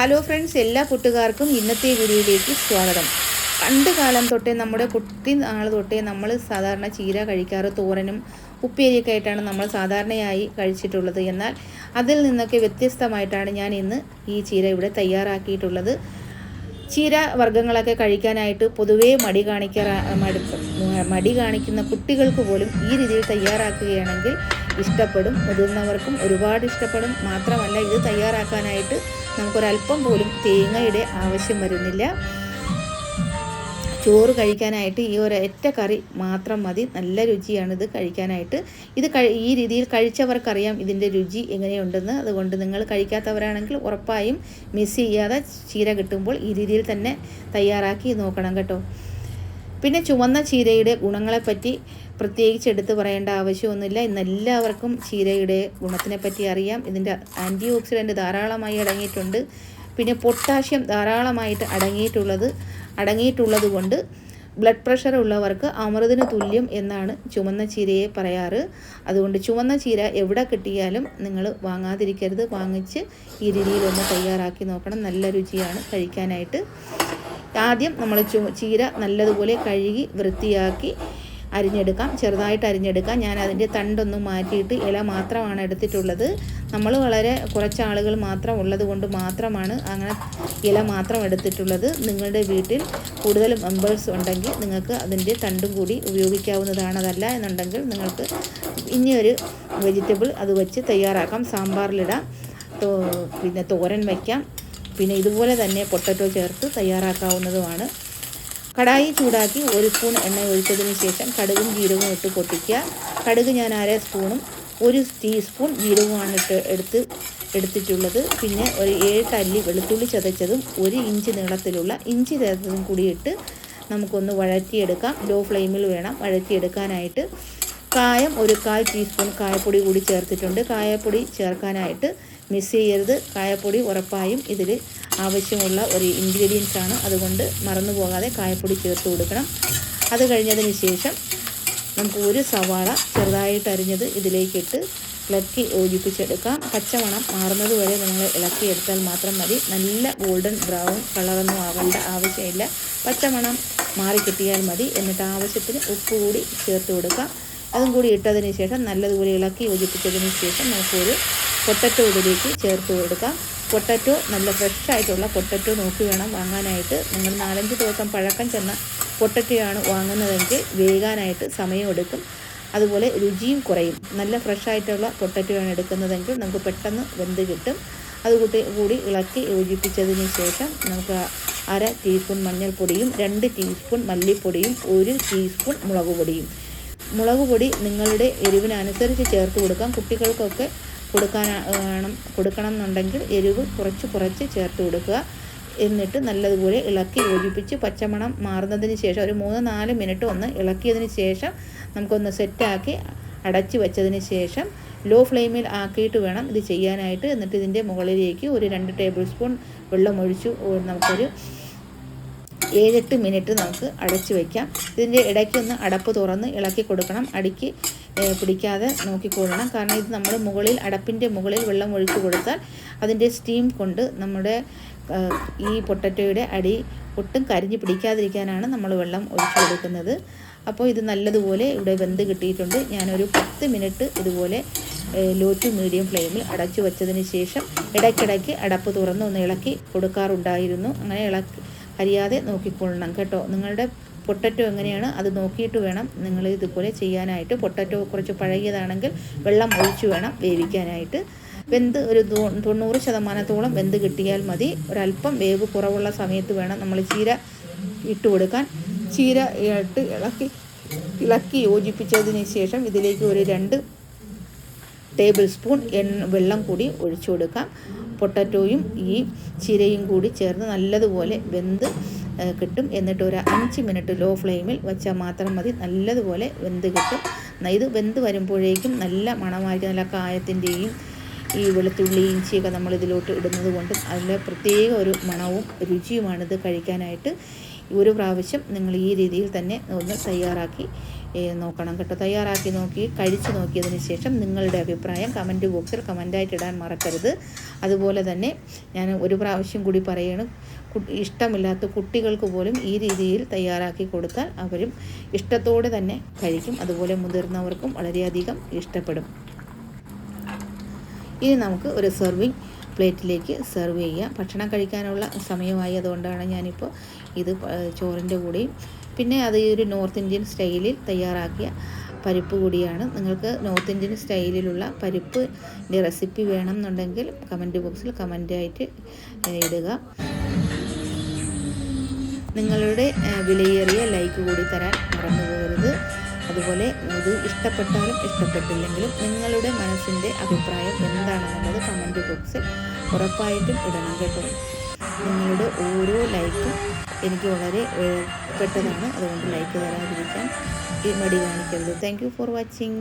Hello friends എല്ലാ കൂട്ടുകാർക്കും ഇന്നത്തെ വീഡിയോയിലേക്ക് സ്വാഗതം. പണ്ട് കാലം തൊട്ടേ നമ്മുടെ കുട്ടി നാൾ തൊട്ടേ നമ്മൾ സാധാരണ ചീര കഴിക്കാറ് തോരനും ഉപ്പേരിയൊക്കെ ആയിട്ടാണ് നമ്മൾ സാധാരണയായി കഴിച്ചിട്ടുള്ളത്. എന്നാൽ അതിൽ നിന്നൊക്കെ വ്യത്യസ്തമായിട്ടാണ് ഞാൻ ഇന്ന് ഈ ചീര ഇവിടെ തയ്യാറാക്കിയിട്ടുള്ളത്. ചീര വർഗങ്ങളൊക്കെ കഴിക്കാനായിട്ട് പൊതുവേ മടി കാണിക്കാറ മടി കാണിക്കുന്ന കുട്ടികൾക്ക് പോലും ഈ രീതിയിൽ തയ്യാറാക്കുകയാണെങ്കിൽ ഇഷ്ടപ്പെടും. മുതിർന്നവർക്കും ഒരുപാട് ഇഷ്ടപ്പെടും. മാത്രമല്ല ഇത് തയ്യാറാക്കാനായിട്ട് നമുക്കൊരല്പം പോലും തേങ്ങയുടെ ആവശ്യം വരുന്നില്ല. ചോറ് കഴിക്കാനായിട്ട് ഈ ഒരൊറ്റ കറി മാത്രം മതി. നല്ല രുചിയാണ് ഇത് കഴിക്കാനായിട്ട്. ഇത് ഈ രീതിയിൽ കഴിച്ചവർക്കറിയാം ഇതിന്റെ രുചി എങ്ങനെയുണ്ടെന്ന്. അതുകൊണ്ട് നിങ്ങൾ കഴിക്കാത്തവരാണെങ്കിൽ ഉറപ്പായും മിസ് ചെയ്യാതെ ചീര കിട്ടുമ്പോൾ ഈ രീതിയിൽ തന്നെ തയ്യാറാക്കി നോക്കണം കേട്ടോ. പിന്നെ ചുവന്ന ചീരയുടെ ഗുണങ്ങളെപ്പറ്റി പ്രത്യേകിച്ച് എടുത്തു പറയേണ്ട ആവശ്യമൊന്നുമില്ല. ഇന്ന് എല്ലാവർക്കും ചീരയുടെ ഗുണത്തിനെപ്പറ്റി അറിയാം. ഇതിന്റെ ആന്റി ഓക്സിഡന്റ് ധാരാളമായി അടങ്ങിയിട്ടുണ്ട്. പിന്നെ പൊട്ടാഷ്യം ധാരാളമായിട്ട് അടങ്ങിയിട്ടുള്ളത് അടങ്ങിയിട്ടുള്ളത് കൊണ്ട് ബ്ലഡ് പ്രഷർ ഉള്ളവർക്ക് അമൃതിന് തുല്യം എന്നാണ് ചുവന്ന ചീരയെ പറയാറ്. അതുകൊണ്ട് ചുവന്ന ചീര എവിടെ കിട്ടിയാലും നിങ്ങൾ വാങ്ങാതിരിക്കരുത്. വാങ്ങിച്ച് ഈ രീതിയിലൊന്ന് തയ്യാറാക്കി നോക്കണം. നല്ല രുചിയാണ് കഴിക്കാനായിട്ട്. ആദ്യം നമ്മൾ ചീര നല്ലതുപോലെ കഴുകി വൃത്തിയാക്കി അരിഞ്ഞെടുക്കാം. ചെറുതായിട്ട് അരിഞ്ഞെടുക്കാം. ഞാൻ അതിന്റെ തണ്ടൊന്നും മാറ്റിയിട്ട് ഇല മാത്രമാണ് എടുത്തിട്ടുള്ളത്. നമ്മൾ വളരെ കുറച്ച് ആളുകൾ മാത്രം ഉള്ളത് കൊണ്ട് മാത്രമാണ് അങ്ങനെ ഇല മാത്രം എടുത്തിട്ടുള്ളത്. നിങ്ങളുടെ വീട്ടിൽ കൂടുതൽ മെമ്പേഴ്സ് ഉണ്ടെങ്കിൽ നിങ്ങൾക്ക് അതിന്റെ തണ്ടും കൂടി ഉപയോഗിക്കാവുന്നതാണ്. അതല്ല എന്നുണ്ടെങ്കിൽ നിങ്ങൾക്ക് ഇനിയൊരു വെജിറ്റബിൾ അത് വെച്ച് തയ്യാറാക്കാം. സാമ്പാറിലിടാം. പിന്നെ തോരൻ വയ്ക്കാം. പിന്നെ ഇതുപോലെ തന്നെ പൊട്ടറ്റോ ചേർത്ത് തയ്യാറാക്കാവുന്നതുമാണ്. കടായി ചൂടാക്കി ഒരു സ്പൂൺ എണ്ണ ഒഴിച്ചതിന് ശേഷം കടുകും ജീരകവും ഇട്ട് പൊട്ടിക്കുക. കടുക് ഞാൻ അര സ്പൂണും ഒരു ടീസ്പൂൺ ജീരകവുമാണ് ഇട്ട് എടുത്ത് എടുത്തിട്ടുള്ളത്. പിന്നെ ഒരു ഏഴ് തല്ലി വെളുത്തുള്ളി ചതച്ചതും ഒരു ഇഞ്ച് നീളത്തിലുള്ള ഇഞ്ചി ചേർത്തതും കൂടി ഇട്ട് നമുക്കൊന്ന് വഴറ്റിയെടുക്കാം. ലോ ഫ്ലെയിമിൽ വേണം വഴറ്റിയെടുക്കാനായിട്ട്. കായം ഒരു കാൽ ടീസ്പൂൺ കായപ്പൊടി കൂടി ചേർത്തിട്ടുണ്ട്. കായപ്പൊടി ചേർക്കാനായിട്ട് മിസ് ചെയ്യരുത്. കായപ്പൊടി ഉറപ്പായും ഇതിൽ ആവശ്യമുള്ള ഒരു ഇൻഗ്രീഡിയൻസ് ആണ്. അതുകൊണ്ട് മറന്നു പോകാതെ കായപ്പൊടി ചേർത്ത് കൊടുക്കണം. അത് കഴിഞ്ഞതിന് ശേഷം നമുക്ക് ഒരു സവാള ചെറുതായിട്ട് അരിഞ്ഞത് ഇതിലേക്കിട്ട് ഇളക്കി യോജിപ്പിച്ചെടുക്കാം. പച്ചമണം മാറുന്നത് വരെ നിങ്ങൾ ഇളക്കിയെടുത്താൽ മാത്രം മതി. നല്ല ഗോൾഡൻ ബ്രൗൺ കളറൊന്നും ആവേണ്ട ആവശ്യമില്ല. പച്ചമണം മാറിക്കിട്ടിയാൽ മതി. എന്നിട്ട് ആവശ്യത്തിന് ഉപ്പ് കൂടി ചേർത്ത് കൊടുക്കാം. അതും കൂടി ഇട്ടതിന് ശേഷം നല്ലതുപോലെ ഇളക്കി യോജിപ്പിച്ചതിന് ശേഷം നമുക്കൊരു പൊട്ടറ്റോ ഇതിലേക്ക് ചേർത്ത് കൊടുക്കാം. പൊട്ടറ്റോ നല്ല ഫ്രഷ് ആയിട്ടുള്ള പൊട്ടറ്റോ നോക്കി വേണം വാങ്ങാനായിട്ട്. നിങ്ങൾ നാലഞ്ച് ദിവസം പഴക്കം ചെന്ന പൊട്ടറ്റോയാണ് വാങ്ങുന്നതെങ്കിൽ വേകാനായിട്ട് സമയമെടുക്കും. അതുപോലെ രുചിയും കുറയും. നല്ല ഫ്രഷ് ആയിട്ടുള്ള പൊട്ടറ്റോയാണ് എടുക്കുന്നതെങ്കിൽ നമുക്ക് പെട്ടെന്ന് വെന്ത് കിട്ടും. അതുകൂട്ടി കൂടി ഇളക്കി യോജിപ്പിച്ചതിന് ശേഷം നമുക്ക് അര ടീസ്പൂൺ മഞ്ഞൾപ്പൊടിയും രണ്ട് ടീസ്പൂൺ മല്ലിപ്പൊടിയും ഒരു ടീസ്പൂൺ മുളക് പൊടിയും മുളക് പൊടി നിങ്ങളുടെ എരിവിനനുസരിച്ച് ചേർത്ത് കൊടുക്കാം. കുട്ടികൾക്കൊക്കെ കൊടുക്കാൻ കൊടുക്കണം എന്നുണ്ടെങ്കിൽ എരിവ് കുറച്ച് കുറച്ച് ചേർത്ത് കൊടുക്കുക. എന്നിട്ട് നല്ലതുപോലെ ഇളക്കി യോജിപ്പിച്ച് പച്ചമണം മാറുന്നതിന് ശേഷം ഒരു മൂന്ന് നാല് മിനിറ്റ് ഒന്ന് ഇളക്കിയതിന് ശേഷം നമുക്കൊന്ന് സെറ്റാക്കി അടച്ചു വെച്ചതിന് ശേഷം ലോ ഫ്ലെയിമിൽ ആക്കിയിട്ട് വേണം ഇത് ചെയ്യാനായിട്ട്. എന്നിട്ട് ഇതിന്റെ മുകളിലേക്ക് ഒരു രണ്ട് ടേബിൾ സ്പൂൺ വെള്ളം ഒഴിച്ചു. നമുക്കൊരു ഏഴെട്ട് മിനിറ്റ് നമുക്ക് അടച്ചു വയ്ക്കാം ഇതിന്റെ ഇടയ്ക്കൊന്ന് അടപ്പ് തുറന്ന് ഇളക്കി കൊടുക്കണം. അടിക്ക് പിടിക്കാതെ നോക്കിക്കൊള്ളണം കാരണം ഇത് നമ്മൾ മുകളിൽ അടപ്പിന്റെ മുകളിൽ വെള്ളം ഒഴിച്ചു കൊടുത്താൽ അതിന്റെ സ്റ്റീം കൊണ്ട് നമ്മുടെ ഈ പൊട്ടറ്റോയുടെ അടി ഒട്ടും കരിഞ്ഞ് പിടിക്കാതിരിക്കാനാണ് നമ്മൾ വെള്ളം ഒഴിച്ചു കൊടുക്കുന്നത്. അപ്പോൾ ഇത് നല്ലതുപോലെ ഇവിടെ വെന്ത് കിട്ടിയിട്ടുണ്ട്. ഞാനൊരു പത്ത് മിനിറ്റ് ഇതുപോലെ ലോ ടു മീഡിയം ഫ്ലെയിമിൽ അടച്ചു വെച്ചതിന് ശേഷം ഇടയ്ക്കിടയ്ക്ക് അടപ്പ് തുറന്ന് ഒന്ന് ഇളക്കി കൊടുക്കാറുണ്ടായിരുന്നു. അങ്ങനെ ഇളക്കി അറിയാതെ നോക്കിക്കൊള്ളണം കേട്ടോ. നിങ്ങളുടെ പൊട്ടറ്റോ എങ്ങനെയാണ്? അത് നോക്കിയിട്ട് വേണം നിങ്ങൾ ഇതുപോലെ ചെയ്യാനായിട്ട്. പൊട്ടറ്റോ കുറച്ച് പഴകിയതാണെങ്കിൽ വെള്ളം ഒഴിച്ചു വേണം വേവിക്കാനായിട്ട്. വെന്ത് ഒരു തൊണ്ണൂറ് ശതമാനത്തോളം വെന്ത് കിട്ടിയാൽ മതി. ഒരല്പം വേവ് കുറവുള്ള സമയത്ത് വേണം നമ്മൾ ചീര ഇട്ട് കൊടുക്കാൻ. ചീര ഇട്ട് ഇളക്കി ഇളക്കി യോജിപ്പിച്ചതിന് ശേഷം ഇതിലേക്ക് ഒരു രണ്ട് ടേബിൾ സ്പൂൺ എണ്ണ വെള്ളം കൂടി ഒഴിച്ചു കൊടുക്കാം. പൊട്ടറ്റോയും ഈ ചിരയും കൂടി ചേർന്ന് നല്ലതുപോലെ വെന്ത് കിട്ടും. എന്നിട്ട് ഒരു അഞ്ച് മിനിറ്റ് ലോ ഫ്ലെയിമിൽ വെച്ചാൽ മാത്രം മതി. നല്ലതുപോലെ വെന്ത് കിട്ടും. ഇത് വെന്ത് വരുമ്പോഴേക്കും നല്ല മണമായിരിക്കും. നല്ല കായത്തിന്റെയും ഈ വെളുത്തുള്ളി ഇഞ്ചിയൊക്കെ നമ്മൾ ഇതിലോട്ട് ഇടുന്നത് കൊണ്ട് അതിന്റെ പ്രത്യേക ഒരു മണവും രുചിയുമാണിത് കഴിക്കാനായിട്ട്. ഒരു പ്രാവശ്യം നിങ്ങൾ ഈ രീതിയിൽ തന്നെ ഒന്ന് തയ്യാറാക്കി നോക്കണം കേട്ടോ. തയ്യാറാക്കി നോക്കി കഴിച്ച് നോക്കിയതിന് ശേഷം നിങ്ങളുടെ അഭിപ്രായം കമന്റ് ബോക്സിൽ കമന്റായിട്ട് ഇടാൻ മറക്കരുത്. അതുപോലെ തന്നെ ഞാൻ ഒരു പ്രാവശ്യം കൂടി പറയുകയാണ് ഇഷ്ടമില്ലാത്ത കുട്ടികൾക്ക് പോലും ഈ രീതിയിൽ തയ്യാറാക്കി കൊടുത്താൽ അവരും ഇഷ്ടത്തോടെ തന്നെ കഴിക്കും. അതുപോലെ മുതിർന്നവർക്കും വളരെയധികം ഇഷ്ടപ്പെടും. ഇനി നമുക്ക് ഒരു സെർവിങ് പ്ലേറ്റിലേക്ക് സെർവ് ചെയ്യാം. ഭക്ഷണം കഴിക്കാനുള്ള സമയമായി അതുകൊണ്ടാണ് ഞാനിപ്പോൾ ഇത് ചോറിന്റെ കൂടെയും പിന്നെ അത് ഈ ഒരു നോർത്ത് ഇന്ത്യൻ സ്റ്റൈലിൽ തയ്യാറാക്കിയ പരിപ്പ് കൂടിയാണ്. നിങ്ങൾക്ക് നോർത്ത് ഇന്ത്യൻ സ്റ്റൈലിലുള്ള പരിപ്പിന്റെ റെസിപ്പി വേണം എന്നുണ്ടെങ്കിൽ കമന്റ് ബോക്സിൽ കമന്റായിട്ട് ഇടുക. നിങ്ങളുടെ വിലയേറിയ ലൈക്ക് കൂടി തരാൻ മറന്നു പോകരുത് അതുപോലെ ഇത് ഇഷ്ടപ്പെട്ടാലും ഇഷ്ടപ്പെട്ടില്ലെങ്കിലും നിങ്ങളുടെ മനസ്സിന്റെ അഭിപ്രായം എന്താണെന്നുള്ളത് കമന്റ് ബോക്സിൽ ഉറപ്പായിട്ടും ഇടണം കേട്ടോ. നിങ്ങളുടെ ഓരോ ലൈക്കും എനിക്ക് വളരെ പെട്ടതാണ് അതുകൊണ്ട് ലൈക്ക് തരാതിരിക്കാൻ മടി കാണിക്കരുത്. Thank for watching